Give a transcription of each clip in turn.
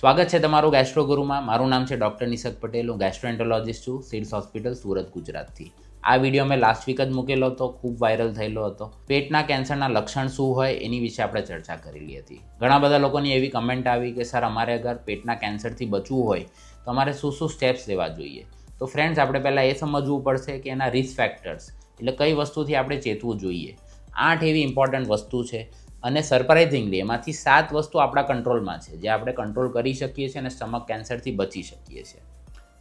સ્વાગત છે તમારું ગેસ્ટ્રોગુરુમાં મારું નામ છે ડૉક્ટર નિશક પટેલ. હું ગેસ્ટ્રોએન્ટોલોજિસ્ટ છું, સિડ્સ હોસ્પિટલ, સુરત, ગુજરાતથી. આ વીડિયો મેં લાસ્ટ વીક જ મૂકેલો હતો. ખૂબ વાયરલ થયેલો હતો. પેટના કેન્સરના લક્ષણ શું હોય એની વિશે આપણે ચર્ચા કરેલી હતી. ઘણા બધા લોકોની એવી કમેન્ટ આવી કે, સર, અમારે અગર પેટના કેન્સરથી બચવું હોય, તો અમારે શું શું સ્ટેપ્સ લેવા જોઈએ? તો ફ્રેન્ડ્સ આપણે પહેલાં એ સમજવું પડશે કે એના રિસ્ક ફેક્ટર્સ એટલે કઈ વસ્તુથી આપણે ચેતવું જોઈએ. આઠ એવી ઇમ્પોર્ટન્ટ વસ્તુ છે. અને સરપ્રાઇઝિંગલી એમાંથી સાત વસ્તુ આપણા કંટ્રોલમાં છે, જે આપણે કંટ્રોલ કરી શકીએ છીએ અને સ્ટમક કેન્સરથી બચી શકીએ છીએ.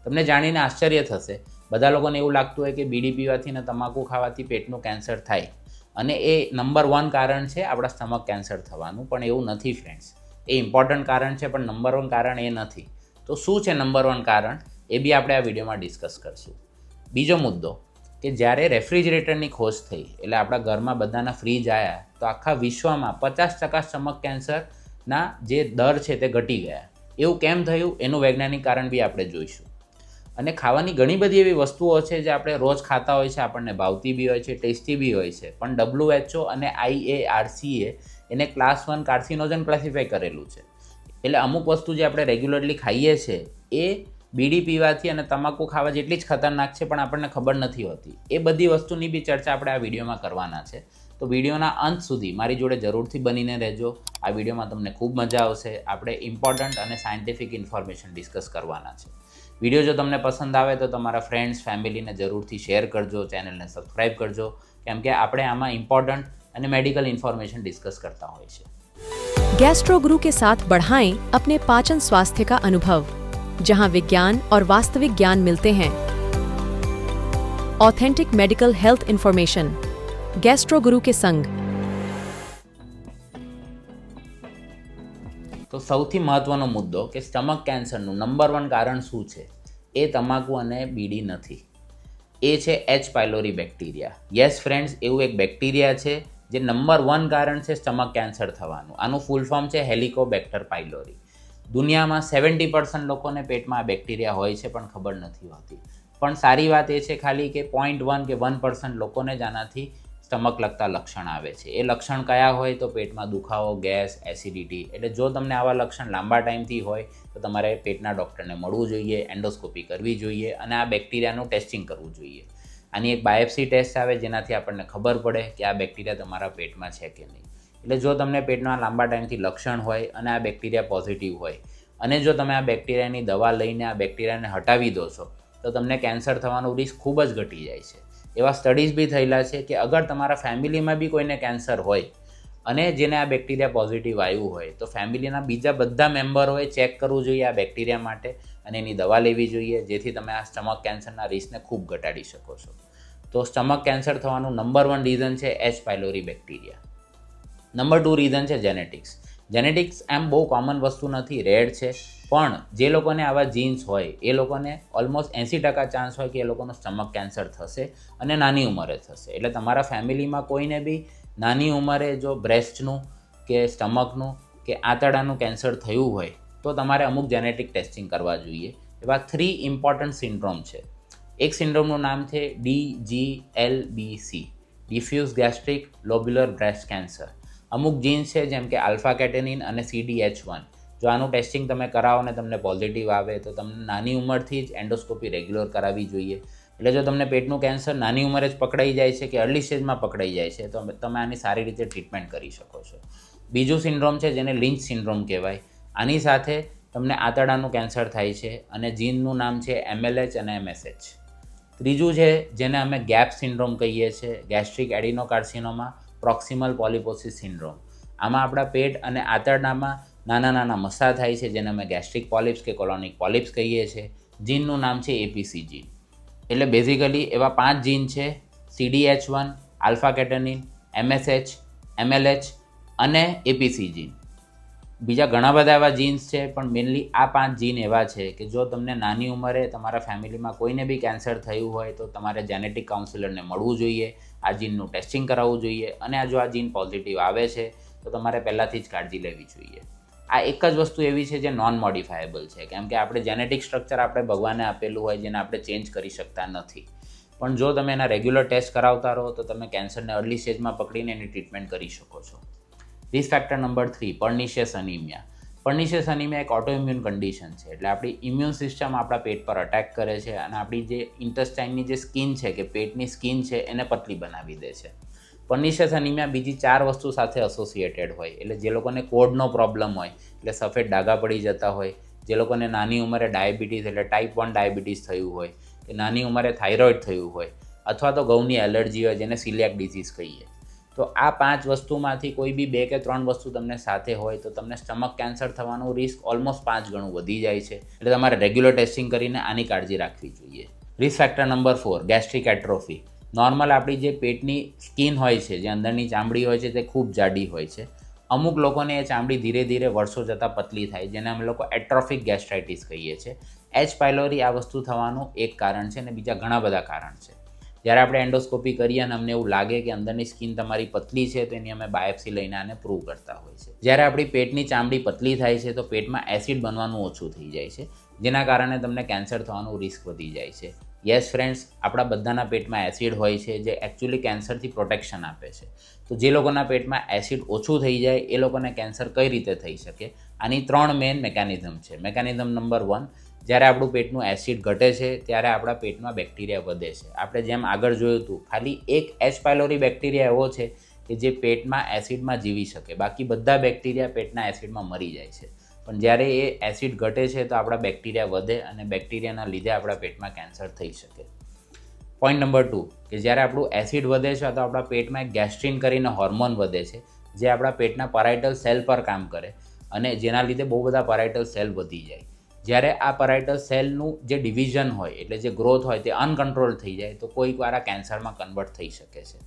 તમને જાણીને આશ્ચર્ય થશે, બધા લોકોને એવું લાગતું હોય કે બીડી પીવાથી ને તમાકુ ખાવાથી પેટનું કેન્સર થાય. અને એ નંબર વન કારણ છે આપણા સ્ટમક કેન્સર થવાનું, પણ એવું નથી ફ્રેન્ડ્સ એ ઇમ્પોર્ટન્ટ કારણ છે, પણ નંબર વન કારણ એ નથી. તો શું છે નંબર વન કારણ? એ બી આપણે આ વિડીયોમાં ડિસ્કસ કરશું. બીજો મુદ્દો કે જ્યારે રેફ્રિજરેટરની ખોજ થઈ, એટલે આપણા ઘરમાં બધાના ફ્રીજ આવ્યા તો આખા વિશ્વમાં પચાસ ટકા સ્ટમક કેન્સરના જે દર છે તે ઘટી ગયા. એવું કેમ થયું? એનું વૈજ્ઞાનિક કારણ બી આપણે જોઈશું. અને ખાવાની ઘણી બધી એવી વસ્તુઓ છે જે આપણે રોજ ખાતા હોય છે, આપણને ભાવતી બી હોય છે, ટેસ્ટી બી હોય છે. પણ ડબ્લ્યુએચઓ અને આઈએઆરસીએ એને ક્લાસ વન કાર્સિનોજન ક્લાસિફાય કરેલું છે. એટલે અમુક વસ્તુ જે આપણે રેગ્યુલરલી ખાઈએ છીએ એ બીડી પીવાથી અને તમાકુ ખાવા જેટલી જ ખતરનાક છે, પણ આપણને ખબર નથી હોતી. એ બધી વસ્તુની બી ચર્ચા આપણે આ વિડીયોમાં કરવાના છે. તો વિડીયોના અંત સુધી મારી જોડે જરૂરથી બનીને રહેજો. આ વિડીયોમાં તમને ખૂબ મજા આવશે. આપણે ઇમ્પોર્ટન્ટ અને સાયન્ટિફિક ઇન્ફોર્મેશન ડિસ્કસ કરવાના છે. વીડિયો જો તમને પસંદ આવે તો તમારા ફ્રેન્ડ્સ ફેમિલીને જરૂરથી શેર કરજો ચેનલને સબસ્ક્રાઈબ કરજો. કેમ કે આપણે આમાં ઇમ્પોર્ટન્ટ અને મેડિકલ ઇન્ફોર્મેશન ડિસ્કસ કરતા હોય છે. ગેસ્ટ્રોગ્રુ કે સાથ બઢાએ અપને પાચન સ્વાસ્થ્ય કા અનુભવ. जहां विज्ञान और वास्तविक ज्ञान मिलते हैं authentic medical health information Gastro Guru के संग તો સૌથી મહત્ત્વનો મુદ્દો કે સ્ટમક કેન્સરનું નંબર વન કારણ શું છે એ તમાકુ અને બીડી નથી એ છે H pylori bacteria yes friends એવું એક બેક્ટેરિયા છે જે નંબર વન કારણ છે સ્ટમક કેન્સર થવાનું આનું ફૂલ ફોર્મ છે હેલિકોબેક્ટર પાયલોરી દુનિયામાં સેવન્ટી પર્સન્ટ લોકોને પેટમાં આ બેક્ટેરિયા હોય છે પણ ખબર નથી હોતી. પણ સારી વાત એ છે ખાલી કે પોઈન્ટ વન કે વન પર્સન્ટ લોકોને જ આનાથી સ્ટમક લગતા લક્ષણ આવે છે. એ લક્ષણ કયા હોય તો પેટમાં દુખાવો, ગેસ એસિડિટી એટલે જો તમને આવા લક્ષણ લાંબા ટાઈમથી હોય તો તમારે પેટના ડૉક્ટરને મળવું જોઈએ એન્ડોસ્કોપી કરવી જોઈએ અને આ બેક્ટેરિયાનું ટેસ્ટિંગ કરવું જોઈએ. આની એક બાયોપ્સી ટેસ્ટ આવે જેનાથી આપણને ખબર પડે કે આ બેક્ટેરિયા તમારા પેટમાં છે કે નહીં. એટલે જો તમને પેટમાં લાંબા ટાઈમથી લક્ષણ હોય અને આ બેક્ટેરિયા પોઝિટિવ હોય, અને જો તમે આ બેક્ટેરિયાની દવા લઈને આ બેક્ટેરિયાને હટાવી દો છો, તો તમને કેન્સર થવાનું રિસ્ક ખૂબ જ ઘટી જાય છે. એવા સ્ટડીઝ બી થયેલા છે કે અગર તમારા ફેમિલીમાં બી કોઈને કેન્સર હોય અને જેને આ બેક્ટેરિયા પોઝિટિવ આવ્યું હોય, તો ફેમિલીના બીજા બધા મેમ્બરોએ ચેક કરવું જોઈએ આ બેક્ટેરિયા માટે અને એની દવા લેવી જોઈએ, જેથી તમે આ સ્ટમક કેન્સરના રિસ્કને ખૂબ ઘટાડી શકો છો. તો સ્ટમક કેન્સર થવાનું નંબર વન રીઝન છે H pylori bacteria number two reason છે જેનેટિક્સ જેનેટિક્સ એમ બહુ કોમન વસ્તુ નથી રેડ છે. પણ જે લોકોને આવા જીન્સ હોય, એ લોકોને ઓલમોસ્ટ એંસી ટકા ચાન્સ હોય કે એ લોકોનું સ્ટમક કેન્સર થશે અને નાની ઉંમરે થશે. એટલે તમારા ફેમિલીમાં કોઈને બી નાની ઉંમરે જો બ્રેસ્ટનું કે સ્ટમકનું કે આંતરડાનું કેન્સર થયું હોય, તો તમારે અમુક જેનેટિક ટેસ્ટિંગ કરવા જોઈએ. એવા થ્રી ઇમ્પોર્ટન્ટ સિન્ડ્રોમ છે. એક સિન્ડ્રોમનું નામ છે D G L B C diffuse gastric lobular breast cancer અમુક જીન્સ છે, જેમ કે આલ્ફા કેટેનિન અને સીડીએચ વન જો આનું ટેસ્ટિંગ તમે કરાવો ને તમને પોઝિટિવ આવે, તો તમને નાની ઉંમરથી જ એન્ડોસ્કોપી રેગ્યુલર કરાવવી જોઈએ. એટલે જો તમને પેટનું કેન્સર નાની ઉંમરે જ પકડાઈ જાય છે કે અર્લી સ્ટેજમાં પકડાઈ જાય છે, તો તમે આની સારી રીતે ટ્રીટમેન્ટ કરી શકો છો. બીજું સિન્ડ્રોમ છે, જેને લિંચ સિન્ડ્રોમ કહેવાય. આની સાથે તમને આંતરડાનું કેન્સર થાય છે અને જીનનું નામ છે એમએલએચ અને એમએસએચ ત્રીજું છે, જેને અમે ગેપ સિન્ડ્રોમ કહીએ છીએ gastric adenocarcinoma proximal polyposis syndrome. આમાં આપણા પેટ અને આંતરડામાં નાના નાના મસા થાય છે, જેને અમે ગેસ્ટ્રિક પોલિપ્સ કે કોલોનિક પોલિપ્સ કહીએ છીએ જીનનું નામ છે એપીસી જીન. એટલે બેઝિકલી એવા પાંચ જીન છે સીડીએચ વન આલ્ફા કેટનિન એમએસએચ એમએલએચ અને એપીસી જીન. બીજા ઘણા બધા એવા જીન્સ છે, પણ મેનલી આ પાંચ જીન એવા છે કે જો તમને નાની ઉંમરે તમારા ફેમિલીમાં કોઈને બી કેન્સર થયું હોય તો તમારે જેનેટિક કાઉન્સિલરને મળવું જોઈએ. આ જીનનું ટેસ્ટિંગ કરાવવું જોઈએ અને આ જો આ જીન પોઝિટિવ આવે છે, તો તમારે પહેલાંથી જ કાળજી લેવી જોઈએ. આ એક જ વસ્તુ એવી છે જે નોન મોડિફાયેબલ છે, કેમ કે આપણે જેનેટિક સ્ટ્રક્ચર આપણે ભગવાને આપેલું હોય જેને આપણે ચેન્જ કરી શકતા નથી. પણ જો તમે એના રેગ્યુલર ટેસ્ટ કરાવતા રહો, તો તમે કેન્સરને અર્લી સ્ટેજમાં પકડીને એની ટ્રીટમેન્ટ કરી શકો છો. Risk factor number three pernicious anaemia pernicious anaemia એક ઓટોઇમ્યુન કન્ડિશન છે. એટલે આપણી ઇમ્યુન સિસ્ટમ આપણા પેટ પર અટેક કરે છે અને આપણી જે ઇન્ટેસ્ટાઇનની જે સ્કિન છે કે પેટની સ્કિન છે એને પતલી બનાવી દે છે. પર્નિશિયસ અનિમિયા બીજી ચાર વસ્તુ સાથે એસોસિએટેડ હોય. એટલે જે લોકોને કોડનો પ્રોબ્લેમ હોય, એટલે સફેદ ડાઘા પડી જતા હોય, જે લોકોને નાની ઉંમરે ડાયાબિટીસ એટલે ટાઈપ વન ડાયાબિટીસ થયું હોય, કે નાની ઉંમરે થાઇરોઇડ થયું હોય, અથવા તો ઘઉંની એલર્જી હોય જેને સિલિયાક ડિઝીઝ કહીએ. તો આ પાંચ વસ્તુમાંથી કોઈ બી બે કે ત્રણ વસ્તુ તમને સાથે હોય તો તમને સ્ટમક કેન્સર થવાનું રિસ્ક ઓલમોસ્ટ પાંચ ગણું વધી જાય છે. એટલે તમારે રેગ્યુલર ટેસ્ટિંગ કરીને આની કાળજી રાખવી જોઈએ. Risk factor number four gastric atrophy normal આપણી જે પેટની સ્કિન હોય છે, જે અંદરની ચામડી હોય છે, તે ખૂબ જાડી હોય છે. અમુક લોકોને એ ચામડી ધીરે ધીરે વર્ષો જતાં પતલી થાય, જેને અમે લોકો એટ્રોફિક ગેસ્ટ્રાઇટિસ કહીએ છીએ. એચ પાયલોરી આ વસ્તુ થવાનું એક કારણ છે અને બીજા ઘણા બધા કારણ છે. જ્યારે આપણે એન્ડોસ્કોપી કરીએ અને અમને એવું લાગે કે અંદરની સ્કિન તમારી પતલી છે તો એની અમે બાયોપ્સી લઈને આને પ્રૂવ કરતા હોય છે. જ્યારે આપણી પેટની ચામડી પતલી થાય છે, તો પેટમાં એસિડ બનવાનું ઓછું થઈ જાય છે, જેના કારણે તમને કેન્સર થવાનું રિસ્ક વધી જાય છે. યસ ફ્રેન્ડ્સ, આપણા બધાના પેટમાં એસિડ હોય છે, જે એકચ્યુઅલી કેન્સરથી પ્રોટેક્શન આપે છે. તો જે લોકોના પેટમાં એસિડ ઓછું થઈ જાય, એ લોકોને કેન્સર કઈ રીતે થઈ શકે? આની ત્રણ મેઇન મેકેનિઝમ છે. મેકેનિઝમ નંબર વન જ્યારે આપણું પેટનું એસિડ ઘટે છે, ત્યારે આપણા પેટમાં બેક્ટેરિયા વધે છે. આપણે જેમ આગળ જોયું હતું, ખાલી એક એચ પાયલોરી બેક્ટેરિયા એવો છે કે જે પેટમાં એસિડમાં જીવી શકે. બાકી બધા બેક્ટેરિયા પેટના એસિડમાં મરી જાય છે. પણ જ્યારે એ એસિડ ઘટે છે, તો આપણા બેક્ટેરિયા વધે અને બેક્ટેરિયાના લીધે આપણા પેટમાં કેન્સર થઈ શકે. પોઈન્ટ નંબર ટુ કે જ્યારે આપણું એસિડ વધે છે, તો આપણા પેટમાં એક ગેસ્ટ્રિન કરીને હોર્મોન વધે છે, જે આપણા પેટના પરાઇટલ સેલ પર કામ કરે અને જેના લીધે બહુ બધા પરાઇટલ સેલ વધી જાય. જ્યારે આ પરાઇટલ સેલનું જે ડિવિઝન હોય, એટલે જે ગ્રોથ હોય તે અનકન્ટ્રોલ થઈ જાય, તો કોઈક વાર આ કેન્સરમાં કન્વર્ટ થઈ શકે છે.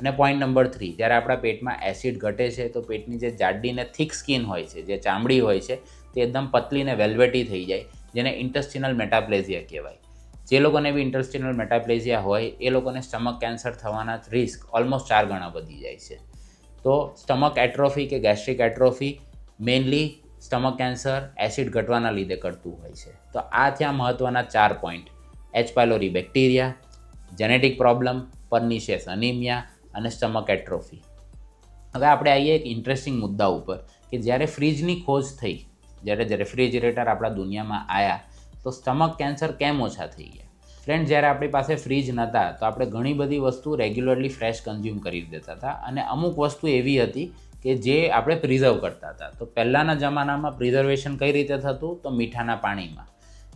અને પોઈન્ટ નંબર થ્રી જ્યારે આપણા પેટમાં એસિડ ઘટે છે, તો પેટની જે જાડી ને થિક સ્કિન હોય છે, જે ચામડી હોય છે, તે એકદમ પતલી ને વેલ્વેટી થઈ જાય, જેને ઇન્ટેસ્ટિનલ મેટાપ્લેઝિયા કહેવાય. જે લોકોને બી ઇન્ટેસ્ટિનલ મેટાપ્લેઝિયા હોય, એ લોકોને સ્ટમક કેન્સર થવાના રિસ્ક ઓલમોસ્ટ ચાર ગણા વધી જાય છે. તો સ્ટમક એટ્રોફી કે gastric atrophy mainly stomach cancer, acid ઘટવાના લીધે કરતું હોય છે. તો આ થયા મહત્ત્વના ચાર point. H pylori bacteria genetic problem pernicious anaemia અને સ્ટમક એટ્રોફી. હવે આપણે આવીએ એક ઇન્ટરેસ્ટિંગ મુદ્દા ઉપર કે જ્યારે ફ્રીજની ખોજ થઈ, જ્યારે રેફ્રિજરેટર આપણા દુનિયામાં આવ્યા તો સ્ટમક કેન્સર કેમ ઓછા થઈ ગયા? ફ્રેન્ડ જ્યારે આપણી પાસે ફ્રીજ નહોતા તો આપણે ઘણી બધી વસ્તુ રેગ્યુલરલી ફ્રેશ કન્ઝ્યુમ કરી દેતા હતા અને અમુક વસ્તુ એવી હતી કે જે આપણે પ્રિઝર્વ કરતા હતા. તો પહેલાંના જમાનામાં પ્રિઝર્વેશન કઈ રીતે થતું? તો મીઠાના પાણીમાં.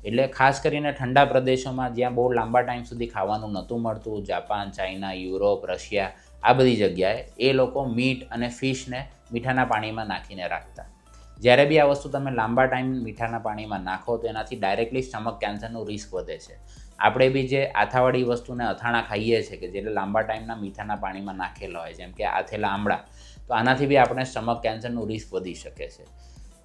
એટલે ખાસ કરીને ઠંડા પ્રદેશોમાં જ્યાં બહુ લાંબા ટાઈમ સુધી ખાવાનું નહોતું મળતું, જાપાન, ચાઇના, યુરોપ, રશિયા, આ બધી જગ્યાએ એ લોકો મીટ અને ફિશને મીઠાના પાણીમાં નાખીને રાખતા. જ્યારે બી આ વસ્તુ તમે લાંબા ટાઈમ મીઠાના પાણીમાં નાખો, તો એનાથી ડાયરેક્ટલી સ્ટમક કેન્સરનું રિસ્ક વધે છે. આપણે બી જે આથાવાળી વસ્તુને અથાણા ખાઈએ છીએ કે જે લાંબા ટાઈમના મીઠાના પાણીમાં નાખેલા હોય, જેમ કે આથેલા આમળા તો આનાથી બી આપણે સ્ટમક કેન્સરનું રિસ્ક વધી શકે છે.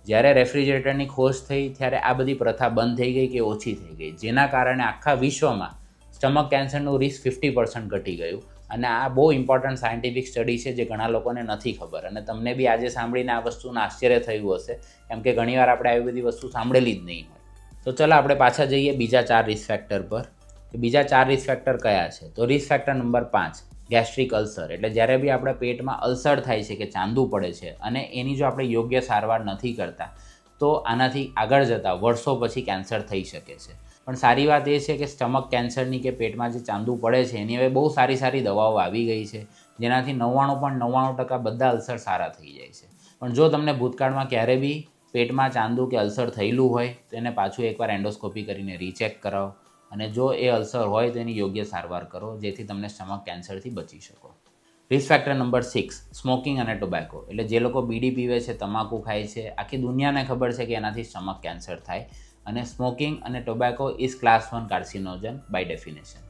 જ્યારે રેફ્રિજરેટરની ખોજ થઈ, ત્યારે આ બધી પ્રથા બંધ થઈ ગઈ કે ઓછી થઈ ગઈ. જેના કારણે આખા વિશ્વમાં સ્ટમક કેન્સરનું રિસ્ક ફિફ્ટી પર્સન્ટ ઘટી ગયું. અને આ બહુ ઇમ્પોર્ટન્ટ સાયન્ટિફિક સ્ટડી છે જે ઘણા લોકોને નથી ખબર. અને તમને બી આજે સાંભળીને આ વસ્તુનું આશ્ચર્ય થયું હશે. કેમ કે ઘણીવાર આપણે આવી બધી વસ્તુ સાંભળેલી જ નહીં હોય. તો ચલો આપણે પાછા જઈએ બીજા ચાર રિસ્ક ફેક્ટર પર. કે બીજા ચાર રિસ્ક ફેક્ટર કયા છે? તો રિસ્ક ફેક્ટર નંબર પાંચ. Gastric ulcer. એટલે જ્યારે બી આપણા પેટમાં અલ્સર થાય છે કે ચાંદુ પડે છે અને એની જો આપણે યોગ્ય સારવાર નથી કરતા, તો આનાથી આગળ જતાં વર્ષો પછી કેન્સર થઈ શકે છે. પણ સારી વાત એ છે કે સ્ટમક કેન્સરની કે પેટમાં જે ચાંદુ પડે છે, એની હવે બહુ સારી સારી દવાઓ આવી ગઈ છે, જેનાથી નવ્વાણું પણ નવ્વાણું ટકા બધા અલ્સર સારા થઈ જાય છે. પણ જો તમને ભૂતકાળમાં ક્યારે બી પેટમાં ચાંદુ કે અલ્સર થયેલું હોય, તો એને પાછું એકવાર એન્ડોસ્કોપી કરીને રીચેક કરાવો. અને જો એ અલ્સર હોય તો એની યોગ્ય સારવાર કરો, જેથી તમને સ્ટમક કેન્સરથી બચી શકો. Risk factor number six smoking અને ટોબેકો એટલે જે લોકો બીડી પીવે છે, તમાકુ ખાય છે, આખી દુનિયાને ખબર છે કે એનાથી સ્ટમક કેન્સર થાય. અને સ્મોકિંગ અને tobacco is class one carcinogen by definition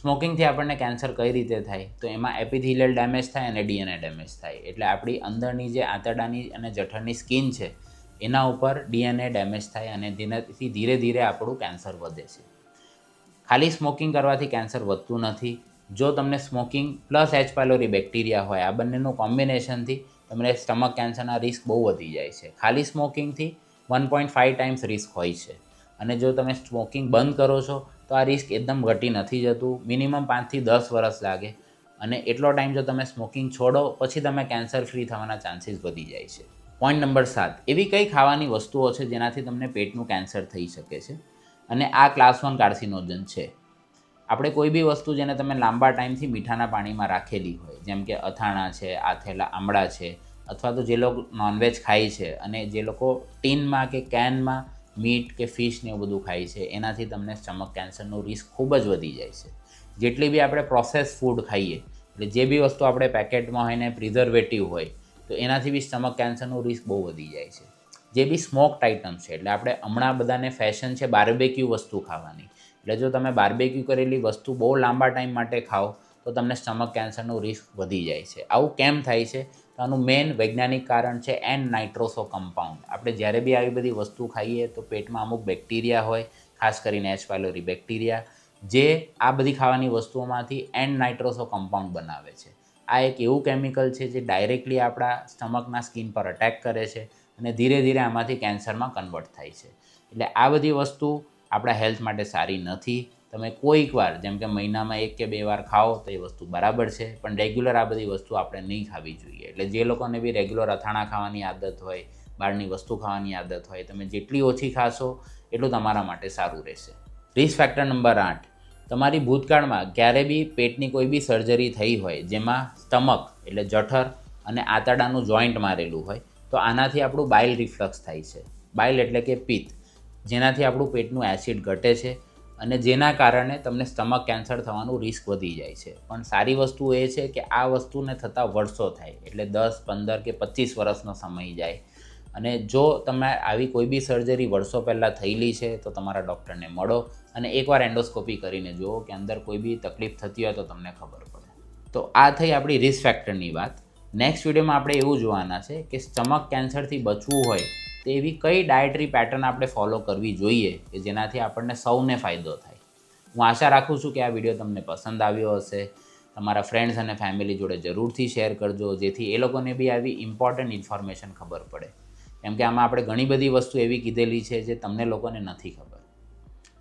સ્મોકિંગથી આપણને કેન્સર કઈ રીતે થાય? તો એમાં એપિથિલિયલ ડેમેજ થાય અને ડીએનએ ડેમેજ થાય. એટલે આપણી અંદરની જે આંતરડાની અને જઠરની સ્કિન છે, એના ઉપર ડીએનએ ડેમેજ થાય અને ધીરેથી ધીરે ધીરે આપણું કેન્સર વધે છે. ખાલી સ્મોકિંગ કરવાથી કેન્સર વધતું નથી. જો તમને smoking plus H pylori bacteria હોય, આ બંનેનું કોમ્બિનેશનથી તમને સ્ટમક કેન્સરના રિસ્ક બહુ વધી જાય છે. ખાલી સ્મોકિંગથી one point five times risk હોય છે. અને જો તમે સ્મોકિંગ બંધ કરો છો, તો આ રિસ્ક એકદમ ઘટી નથી જતું. મિનિમમ પાંચથી દસ વર્ષ લાગે. અને એટલો ટાઈમ જો તમે સ્મોકિંગ છોડો, પછી તમે કેન્સર ફ્રી થવાના ચાન્સીસ વધી જાય છે. પોઈન્ટ નંબર સાત. એવી કઈ ખાવાની વસ્તુઓ છે જેનાથી તમને પેટનું કેન્સર થઈ શકે છે? અને આ ક્લાસ વન કાર્સિનોજન છે. આપણે કોઈ બી વસ્તુ જેને તમે લાંબા ટાઈમથી મીઠાના પાણીમાં રાખેલી હોય, જેમ કે અથાણા છે, આથેલા આમળા છે, અથવા તો જે લોકો નોનવેજ ખાય છે અને જે લોકો ટીનમાં કે કેનમાં મીટ કે ફિશ ને એવું બધું ખાય છે, એનાથી તમને સ્ટમક કેન્સરનું રિસ્ક ખૂબ જ વધી જાય છે. જેટલી બી આપણે પ્રોસેસ ફૂડ ખાઈએ, એટલે જે બી વસ્તુ આપણે પેકેટમાં હોય ને પ્રિઝર્વેટિવ હોય, તો એનાથી બી સ્ટમક કેન્સરનું રિસ્ક બહુ વધી જાય છે. જે બી સ્મોક્ડ આઇટમ્સ છે, એટલે આપણે હમણાં બધાને ફેશન છે બાર્બેક્યુ વસ્તુ ખાવાની. એટલે જો તમે બાર્બેક્યુ કરેલી વસ્તુ બહુ લાંબા ટાઈમ માટે ખાઓ, તો તમને સ્ટમક કેન્સરનું રિસ્ક વધી જાય છે. આવું કેમ થાય છે? તો આનું મેઇન વૈજ્ઞાનિક કારણ છે એન નાઇટ્રોસો કમ્પાઉન્ડ આપણે જ્યારે બી આવી બધી વસ્તુ ખાઈએ, તો પેટમાં અમુક બેક્ટેરિયા હોય, ખાસ કરીને એચ પાયલોરી બેક્ટેરિયા જે આ બધી ખાવાની વસ્તુઓમાંથી એન નાઇટ્રોસો કમ્પાઉન્ડ બનાવે છે. આ એક એવું કેમિકલ છે જે ડાયરેક્ટલી આપણા સ્ટમકના સ્કિન પર અટેક કરે છે. અને ધીરે ધીરે આમાંથી કેન્સરમાં કન્વર્ટ થાય છે. એટલે આ બધી વસ્તુ આપણા હેલ્થ માટે સારી નથી. તમે કોઈક વાર, જેમ કે મહિનામાં એક કે બે વાર ખાઓ તો એ વસ્તુ બરાબર છે, પણ રેગ્યુલર આ બધી વસ્તુ આપણે નહીં ખાવી જોઈએ. એટલે જે લોકોને બી રેગ્યુલર અથાણા ખાવાની આદત હોય, બહારની વસ્તુ ખાવાની આદત હોય, તમે જેટલી ઓછી ખાશો એટલું તમારા માટે સારું રહેશે. રિસ્ક ફેક્ટર નંબર આઠ. તમારી ભૂતકાળમાં ક્યારે બી પેટની કોઈ બી સર્જરી થઈ હોય, જેમાં સ્ટમક એટલે જઠર અને આંતરડાનું જોઈન્ટ મારેલું હોય તો આનાથી આપણું બાઇલ રિફ્લક્સ થાય છે. બાઇલ એટલે કે પિત્ત. જેનાથી આપણું પેટનું એસિડ ઘટે છે અને જેના કારણે તમને સ્ટમક કેન્સર થવાનું રિસ્ક વધી જાય છે. પણ સારી વસ્તુ એ છે કે આ વસ્તુને થતાં વર્ષો થાય. એટલે દસ, પંદર કે પચીસ વર્ષનો સમય જાય. અને જો તમે આવી કોઈ બી સર્જરી વર્ષો પહેલાં થયેલી છે, તો તમારા ડૉક્ટરને મળો અને એકવાર એન્ડોસ્કોપી કરીને જુઓ કે અંદર કોઈ બી તકલીફ થતી હોય તો તમને ખબર પડે. તો આ થઈ આપણી રિસ્ક ફેક્ટરની વાત. નેક્સ્ટ વિડીયોમાં આપણે એવું જોવાના છે કે સ્ટમક કેન્સરથી બચવું હોય તો એવી કઈ ડાયટરી પેટર્ન આપણે ફોલો કરવી જોઈએ કે જેનાથી આપણને સૌને ફાયદો થાય. હું આશા રાખું છું કે આ વીડિયો તમને પસંદ આવ્યો હશે. તમારા ફ્રેન્ડ્સ અને ફેમિલી જોડે જરૂરથી શેર કરજો, જેથી એ લોકોને બી આવી ઇમ્પોર્ટન્ટ ઇન્ફોર્મેશન ખબર પડે. કેમ કે આમાં આપણે ઘણી બધી વસ્તુ એવી કીધેલી છે જે તમને લોકોને નથી ખબર.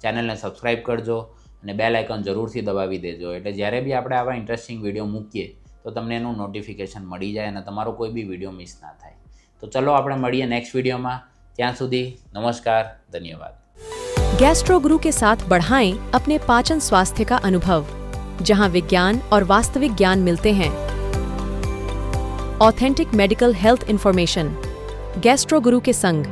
ચેનલને સબસ્ક્રાઈબ કરજો અને બેલ લાઇકન જરૂરથી દબાવી દેજો. એટલે જ્યારે બી આપણે આવા ઇન્ટરેસ્ટિંગ વીડિયો મૂકીએ તો તમને એનું નોટિફિકેશન મળી જાય અને તમારો કોઈ બી વિડીયો મિસ ના થાય તો ચલો આપણે મળીએ નેક્સ્ટ વિડીયોમાં ત્યાં સુધી નમસ્કાર ધન્યવાદ गैस्ट्रो गुरु के साथ बढ़ाएं अपने पाचन स्वास्थ्य का अनुभव जहां विज्ञान और वास्तविक ज्ञान मिलते हैं authentic medical health information Gastro Guru के संग